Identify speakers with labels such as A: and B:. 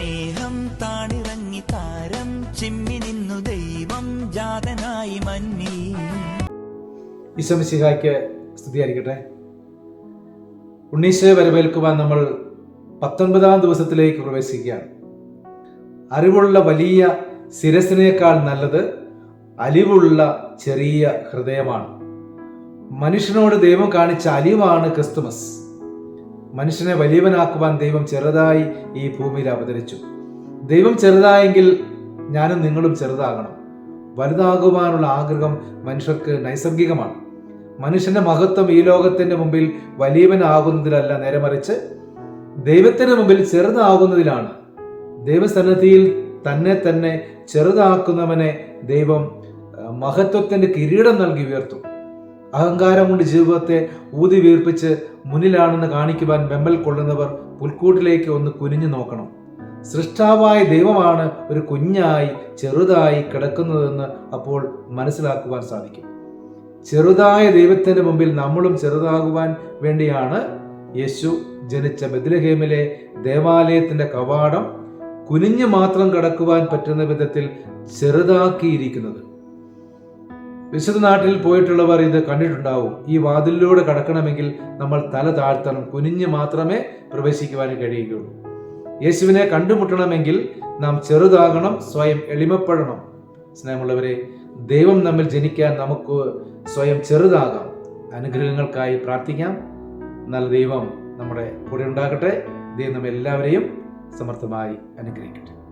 A: സ്നേഹം താണിറങ്ങി താരം. ചിമ്മി നിന്നു ദൈവം ജാതനായി മന്നി.
B: ഈശ്വമിശിഹായ്ക്ക് സ്തുതിയായിരിക്കട്ടെ. ഉണ്ണീശയെ വരവേൽക്കുവാൻ നമ്മൾ പത്തൊൻപതാം ദിവസത്തിലേക്ക് പ്രവേശിക്കുകയാണ്. അറിവുള്ള വലിയ ശിരസിനേക്കാൾ നല്ലത് അലിവുള്ള ചെറിയ ഹൃദയമാണ്. മനുഷ്യനോട് ദൈവം കാണിച്ച അലിവാണ് ക്രിസ്തുമസ്. മനുഷ്യനെ വലിയവനാക്കുവാൻ ദൈവം ചെറുതായി ഈ ഭൂമിയിൽ അവതരിച്ചു. ദൈവം ചെറുതായെങ്കിൽ ഞാനും നിങ്ങളും ചെറുതാകണം. വലുതാകുവാനുള്ള ആഗ്രഹം മനുഷ്യർക്ക് നൈസർഗികമാണ്. മനുഷ്യന്റെ മഹത്വം ഈ ലോകത്തിന്റെ മുമ്പിൽ വലിയവനാകുന്നതിലല്ല നേരെ മറിച്ച് ദൈവത്തിന് മുമ്പിൽ ചെറുതാകുന്നതിലാണ്. ദൈവസന്നദ്ധിയിൽ തന്നെ തന്നെ ചെറുതാക്കുന്നവനെ ദൈവം മഹത്വത്തിന്റെ കിരീടം നൽകി ഉയർത്തും. അഹങ്കാരം കൊണ്ട് ജീവിതത്തെ ഊതി വീർപ്പിച്ച് മുന്നിലാണെന്ന് കാണിക്കുവാൻ വെമ്പൽ കൊള്ളുന്നവർ പുൽക്കൂട്ടിലേക്ക് ഒന്ന് കുനിഞ്ഞു നോക്കണം. സൃഷ്ടാവായ ദൈവമാണ് ഒരു കുഞ്ഞായി ചെറുതായി കിടക്കുന്നതെന്ന് അപ്പോൾ മനസ്സിലാക്കുവാൻ സാധിക്കും. ചെറുതായ ദൈവത്തിന്റെ മുമ്പിൽ നമ്മളും ചെറുതാകുവാൻ വേണ്ടിയാണ് യേശു ജനിച്ച ബദ്ലഹേമിലെ ദേവാലയത്തിന്റെ കവാടം കുനിഞ്ഞു മാത്രം കടക്കുവാൻ പറ്റുന്ന വിധത്തിൽ ചെറുതാക്കിയിരിക്കുന്നത്. വിശുദ്ധ നാട്ടിൽ പോയിട്ടുള്ളവർ ഇത് കണ്ടിട്ടുണ്ടാവും. ഈ വാതിലിലൂടെ കടക്കണമെങ്കിൽ നമ്മൾ തല താഴ്ത്തണം. കുനിഞ്ഞ് മാത്രമേ പ്രവേശിക്കുവാൻ കഴിയുകയുള്ളൂ. യേശുവിനെ കണ്ടുമുട്ടണമെങ്കിൽ നാം ചെറുതാകണം സ്വയം എളിമപ്പെടണം. സ്നേഹമുള്ളവരെ ദൈവം നമ്മിൽ ജനിക്കാൻ നമുക്ക് സ്വയം ചെറുതാകാം. അനുഗ്രഹങ്ങൾക്കായി പ്രാർത്ഥിക്കാം. നല്ല ദൈവം നമ്മുടെ കൂടെ ഉണ്ടാകട്ടെ. ദൈവം നമ്മൾ എല്ലാവരെയും സമർത്ഥമായി അനുഗ്രഹിക്കട്ടെ.